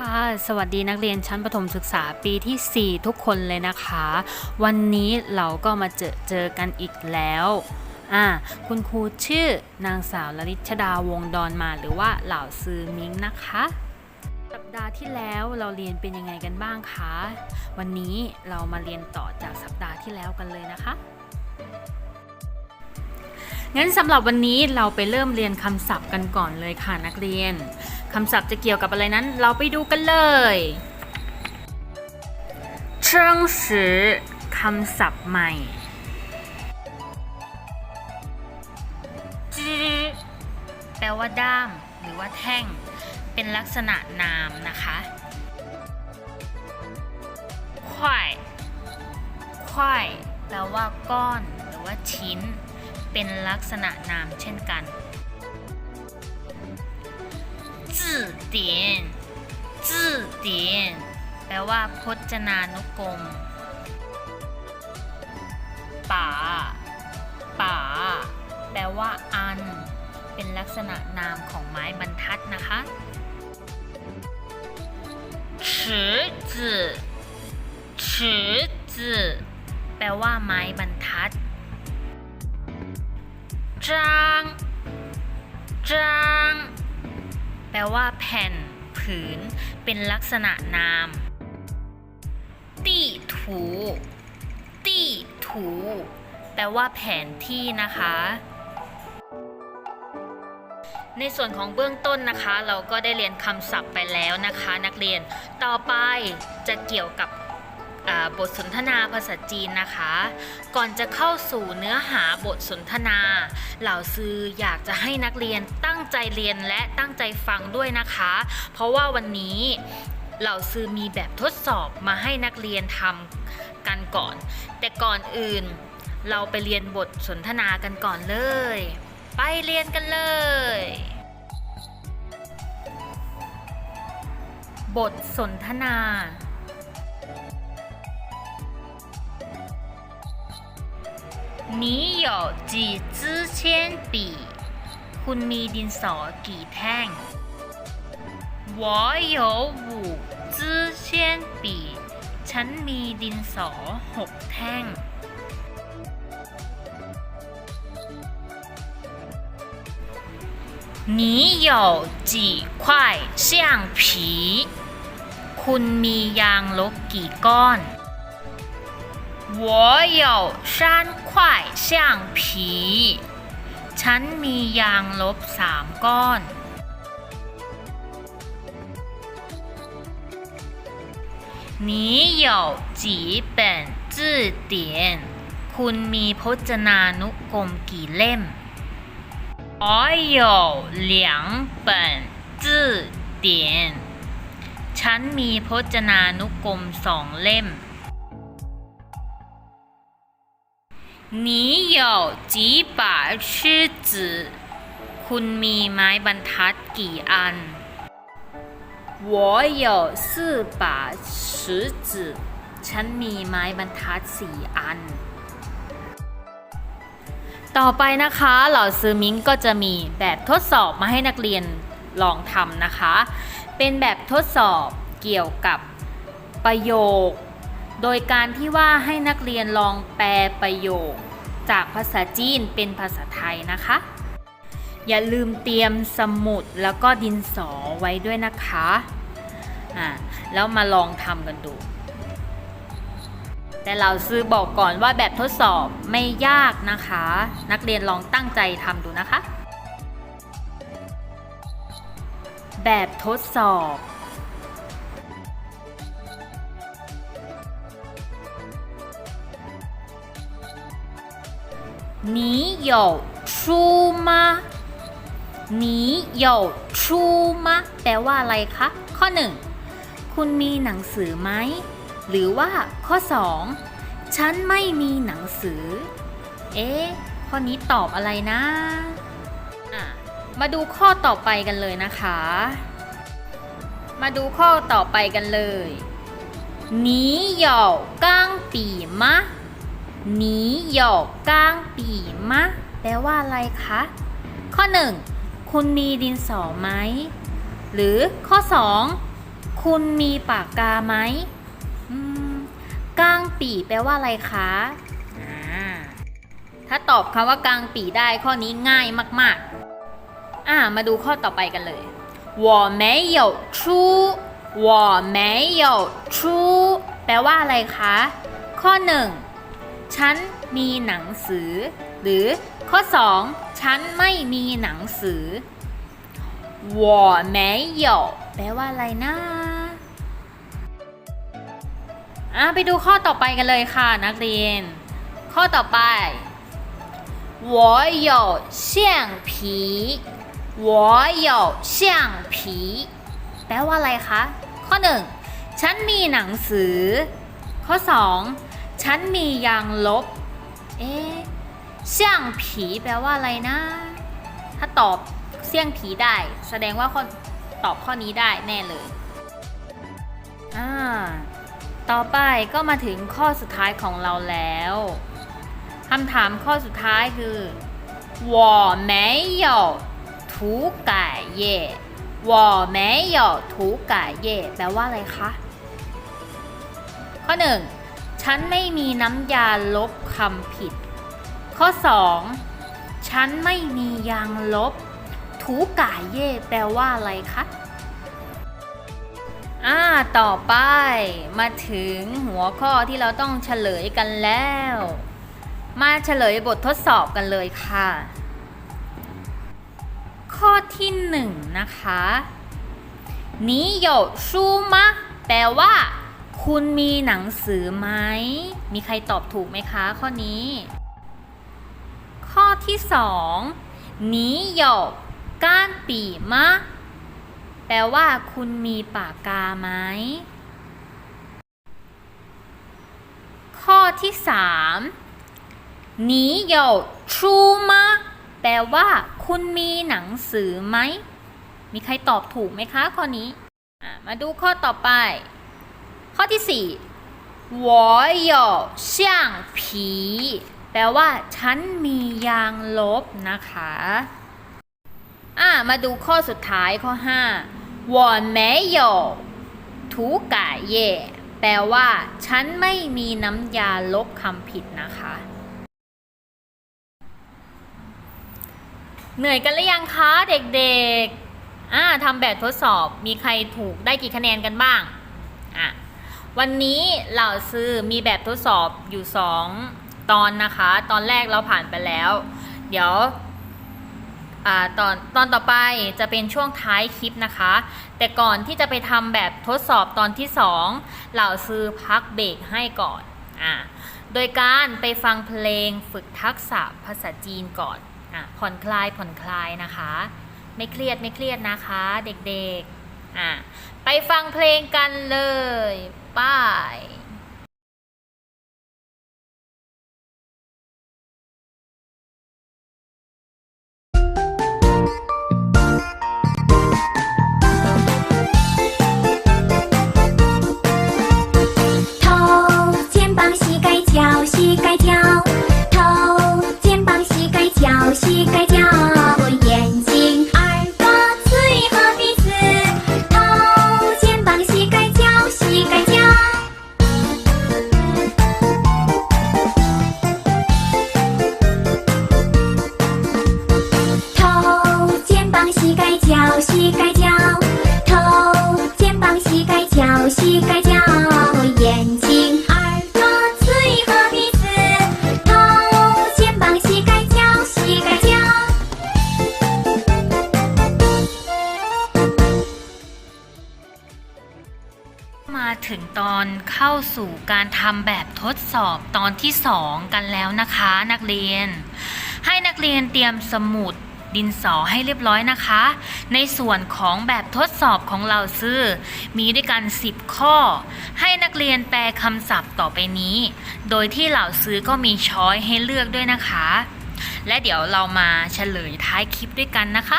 ค่ะสวัสดีนักเรียนชั้นประถมศึกษาปีที่ 4 ทุกคนเลยนะคะ วันนี้เราก็มาเจอเจอกันอีกแล้วอ่าคุณครูชื่อนางสาวลลิชดาวงดอนมาหรือว่าเหล่าซือมิงนะคะ สัปดาห์ที่แล้วเราเรียนเป็นยังไงกันบ้างคะ วันนี้เรามาเรียนต่อจากสัปดาห์ที่แล้วกันเลยนะคะ งั้นสำหรับวันนี้เราไปเริ่มเรียนคำศัพท์กันก่อนเลยค่ะนักเรียนคำศัพท์จะเกี่ยวกับอะไรนั้น เราไปดูกันเลยเชิงสือคำศัพท์ใหม่จื้อแปลว่าด้ามหรือว่าแท่ง เป็นลักษณะนามนะคะควายควายแปลว่าก้อนหรือว่าชิ้น เป็นลักษณะนามเช่นกันจื่อเตียนจื่อเตียนแปลว่าพจนานุกรมป่า ป่า แปลว่าอัน เป็นลักษณะนามของไม้บรรทัดนะคะ尺子尺子แปลว่าไม้บรรทัด จางจางแปลว่าแผ่น ผืน เป็นลักษณะนามตี้ถูตี้ถูแปลว่าแผนที่นะคะ ในส่วนของเบื้องต้นนะคะ เราก็ได้เรียนคำศัพท์ไปแล้วนะคะ นักเรียนต่อไปจะเกี่ยวกับ บทสนทนาภาษาจีนนะคะ ก่อนจะเข้าสู่เนื้อหาบทสนทนา เหล่าซืออยากจะให้นักเรียนตั้งใจเรียนและตั้งใจฟังด้วยนะคะ เพราะว่าวันนี้เหล่าซือมีแบบทดสอบมาให้นักเรียนทำกันก่อน แต่ก่อนอื่น เราไปเรียนบทสนทนากันก่อนเลย ไปเรียนกันเลยบทสนทนา 你有几支铅笔？คุณมีดินสอกี่แท่ง我有五支铅笔ฉันมีดินสอหกแท่ง 你有几块橡皮？คุณมียางลบกี่ก้อน 我有三块橡皮 ฉันมียางลบสามก้อน 你有几本字典 คุณมีพจนานุกรมกี่เล่ม我有两本字典 ฉันมีพจนานุกรมสองเล่ม 你有几把尺子 คุณมีไม้บรรทัดกี่อัน我有四把尺子 ฉันมีไม้บรรทัดสี่อัน ต่อไปนะคะเหล่าซือมิงก็จะมีแบบทดสอบมาให้นักเรียนลองทำนะคะ เป็นแบบทดสอบเกี่ยวกับประโยค โดยการที่ว่าให้นักเรียนลองแปลประโยค จากภาษาจีนเป็นภาษาไทยนะคะ อย่าลืมเตรียมสมุดแล้วก็ดินสอไว้ด้วยนะคะอ่าแล้วมาลองทำกันดู แต่เราซื้อบอกก่อนว่าแบบทดสอบไม่ยากนะคะ นักเรียนลองตั้งใจทำดูนะคะ แบบทดสอบ 你有书吗你有书吗แปลว่าอะไรคะ ข้อ 1 คุณมีหนังสือไหม หรือว่าข้อ 2 ฉันไม่มีหนังสือ เอ๊ะ ข้อนี้ตอบอะไรนะอ่ะมาดูข้อต่อไปกันเลยนะคะ มาดูข้อต่อไปกันเลย你有钢笔吗 你有钢笔吗แปลว่าอะไรคะ ข้อ 1 คุณมีดินสอไหม หรือข้อ 2 คุณมีปากกาไหมอืมกางปีแปลว่าอะไรคะอ่าถ้าตอบคำว่ากางปีได้ข้อนี้ง่ายมากๆ อ่า มาดูข้อต่อไปกันเลย我没有出我没有出แปลว่าอะไรคะ ข้อหนึ่ง ฉันมีหนังสือ หรือข้อสองฉันไม่มีหนังสือ我没有แปลว่าอะไรนะ อ่ะไปดูข้อต่อไปกันเลยค่ะนักเรียน ข้อต่อไป我有橡皮我有橡皮แปลว่าอะไรคะ ข้อหนึ่งฉันมีหนังสือ ข้อสอง ฉันมียางลบ เอ๊ะเสี่ยงผีแปลว่าอะไรนะ ถ้าตอบเสี่ยงผีได้ แสดงว่าข้อตอบข้อนี้ได้แน่เลย อ่า ต่อไปก็มาถึงข้อสุดท้ายของเราแล้วคำถามข้อสุดท้ายคือ我没有涂改液我没有涂改液แปลว่าอะไรคะ ข้อหนึ่ง ฉันไม่มีน้ำยาลบคำผิด ข้อ 2. ฉันไม่มียางลบ ถูกาเย่แปลว่าอะไรคะอ่าต่อไปมาถึงหัวข้อที่เราต้องเฉลยกันแล้ว มาเฉลยบททดสอบกันเลยค่ะ ข้อที่หนึ่งนะคะนิโยชูมะแปลว่า คุณมีหนังสือไหม มีใครตอบถูกไหมคะ ข้อนี้ ข้อที่สองนิยอกก้านปีมะ แปลว่าคุณมีปากกาไหม ข้อที่สามนิยอกชูมะ แปลว่า คุณมีหนังสือไหม มีใครตอบถูกไหมคะ ข้อนี้ มาดูข้อต่อไป ข้อที่สี่我有橡皮แปลว่า ฉันมียางลบนะคะ อ่ะมาดูข้อสุดท้ายข้อ5我没有涂改液แปลว่า ฉันไม่มีน้ำยาลบคำผิดนะคะ เหนื่อยกันหรือยังคะเด็กๆ อ่าทำแบบทดสอบมีใครถูกได้กี่คะแนนกันบ้าง อ่ะ วันนี้เหล่าซื้อมีแบบทดสอบอยู่ 2 ตอนนะคะ ตอนแรกเราผ่านไปแล้ว เดี๋ยวอตอนตอนต่อไปจะเป็นช่วงท้ายคลิปนะคะ แต่ก่อนที่จะไปทำแบบทดสอบตอนที่ 2 เหล่าซื้อพักเบรกให้ก่อนอ่าโดยการไปฟังเพลงฝึกทักษะภาษาจีนก่อนอะผ่อนคลายผ่อนคลายนะคะ ไม่เครียดไม่เครียดนะคะ เด็กๆอะไปฟังเพลงกันเลย ป้ สู่การทำแบบทดสอบตอนที่ 2 กันแล้วนะคะ นักเรียน ให้นักเรียนเตรียมสมุดดินสอให้เรียบร้อยนะคะ ในส่วนของแบบทดสอบของเราซื้อ มีด้วยกัน 10 ข้อ ให้นักเรียนแปลคำศัพท์ต่อไปนี้ โดยที่เหล่าซื้อก็มีช้อยให้เลือกด้วยนะคะ และเดี๋ยวเรามาเฉลยท้ายคลิปด้วยกันนะคะ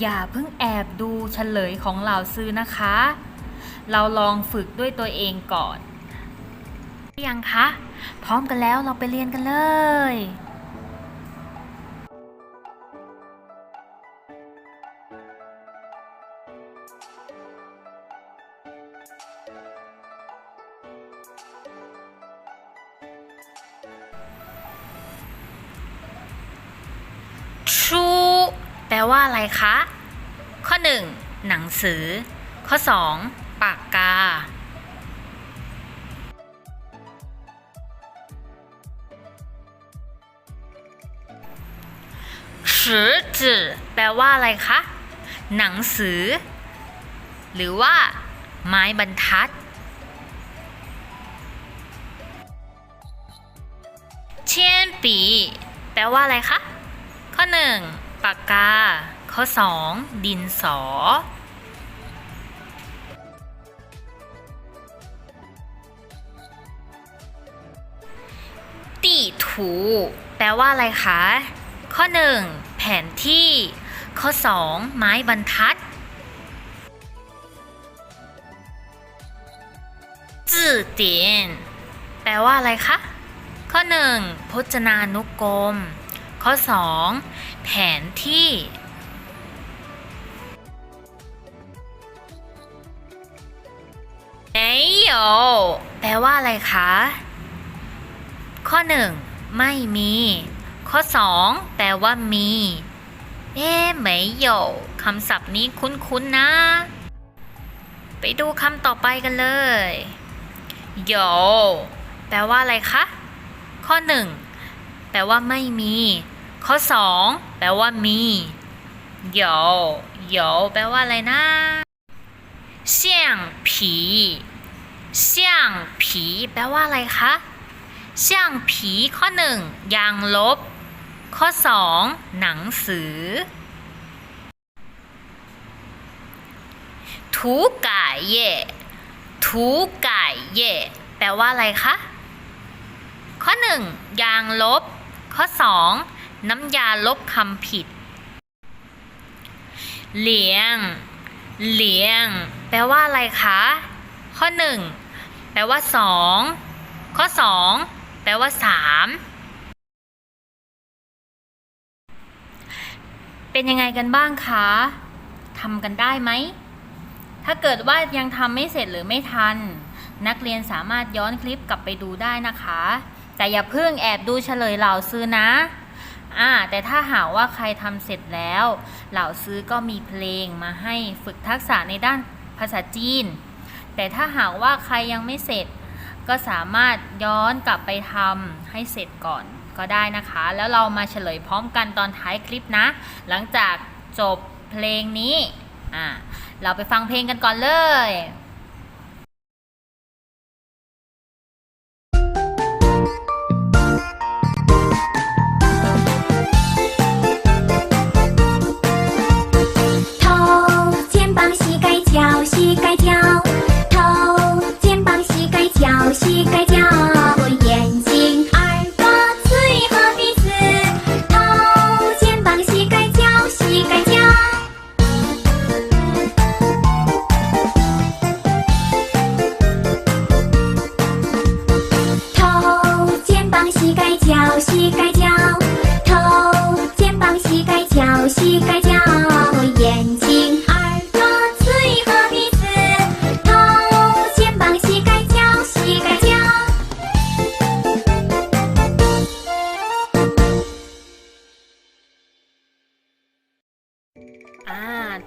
อย่าเพิ่งแอบดูเฉลยของเหล่าซื้อนะคะ เราลองฝึกด้วยตัวเองก่อนยังคะ พร้อมกันแล้วเราไปเรียนกันเลยชูแปลว่าอะไรคะ ข้อ 1. หนังสือ ข้อ 2. ปากกา สือจือแปลว่าอะไรคะ หนังสือ หรือว่า ไม้บรรทัด เชียนปี แปลว่าอะไรคะ ข้อ 1 ปากกา ข้อ 2 ดินสอ ตีถูแปลว่าอะไรคะ ข้อ 1 แผนที่ ข้อ 2 ไม้บรรทัดจื่อเตียนแปลว่าอะไรคะ ข้อ 1 พจนานุกรม ข้อ 2 แผนที่没有แปลว่าอะไรคะ ข้อ 1 ไม่มี ข้อ 2 แปลว่ามี เอ๊ะไม่หยคำศัพท์นี้คุ้นๆนะ ไปดูคำต่อไปกันเลยโยแปลว่าอะไรคะ ข้อ 1 แปลว่าไม่มี ข้อ 2 แปลว่ามีโยโยแปลว่าอะไรนะเสี่งผีเางผีแปลว่าอะไรคะ 象皮ข้อ1ยางลบ ข้อ2หนังสือถูไก่เย่ถูไก่เย่แปลว่าอะไรคะ ข้อ1ยางลบ ข้อ2น้ำยาลบคำผิด เหลียง เหลียง แปลว่าอะไรคะ ข้อ1แปลว่า2ข้อ2 แปลว่า3เป็นยังไงกันบ้างคะทำกันได้ไหม ถ้าเกิดว่ายังทำไม่เสร็จหรือไม่ทัน นักเรียนสามารถย้อนคลิปกลับไปดูได้นะคะ แต่อย่าเพิ่งแอบดูเฉลยเหล่าซื้อนะอ่าแต่ถ้าหากว่าใครทำเสร็จแล้ว เหล่าซื้อก็มีเพลงมาให้ฝึกทักษะในด้านภาษาจีน แต่ถ้าหากว่าใครยังไม่เสร็จ ก็สามารถย้อนกลับไปทำให้เสร็จก่อนก็ได้นะคะ แล้วเรามาเฉลยพร้อมกันตอนท้ายคลิปนะ หลังจากจบเพลงนี้อ่าเราไปฟังเพลงกันก่อนเลย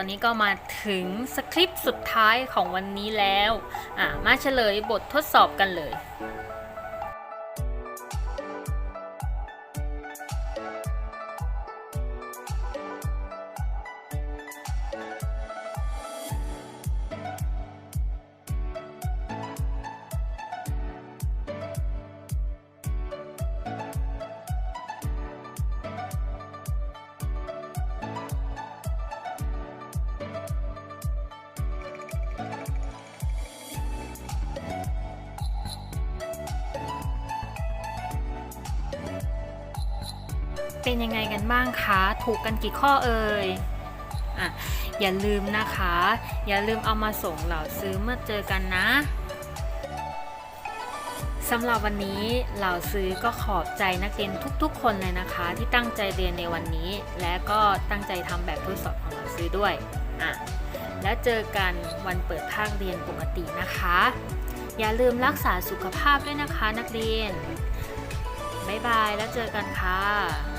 ตอนนี้ก็มาถึงสคริปต์สุดท้ายของวันนี้แล้ว อ่ามาเฉลยบททดสอบกันเลย เป็นยังไงกันบ้างคะ ถูกกันกี่ข้อเอ่ยอะอย่าลืมนะคะ อย่าลืมเอามาส่งเหล่าซื้อเมื่อเจอกันนะสำหรับวันนี้เหล่าซื้อก็ขอบใจนักเรียนทุกๆ คนเลยนะคะ ที่ตั้งใจเรียนในวันนี้ และก็ตั้งใจทำแบบทดสอบของเหล่าซื้อด้วยอะแล้วเจอกันวันเปิดภาคเรียนปกตินะคะ อย่าลืมรักษาสุขภาพด้วยนะคะนักเรียนบ๊ายบายแล้วเจอกันค่ะ